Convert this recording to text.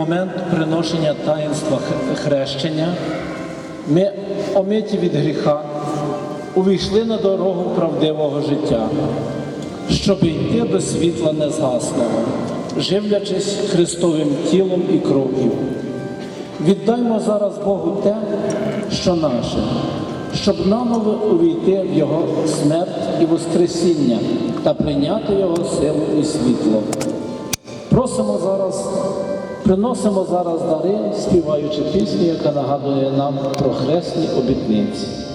момент приношення таїнства хрещення ми, омиті від гріха, увійшли на дорогу правдивого життя, щоб йти до світла незгасного, живлячись Христовим тілом і кров'ю. Віддаймо зараз Богу те, що наше, щоб наново увійти в Його смерть і Воскресіння та прийняти Його силу і світло. Просимо зараз, приносимо зараз дари, співаючи пісню, яка нагадує нам про хресні обітниці.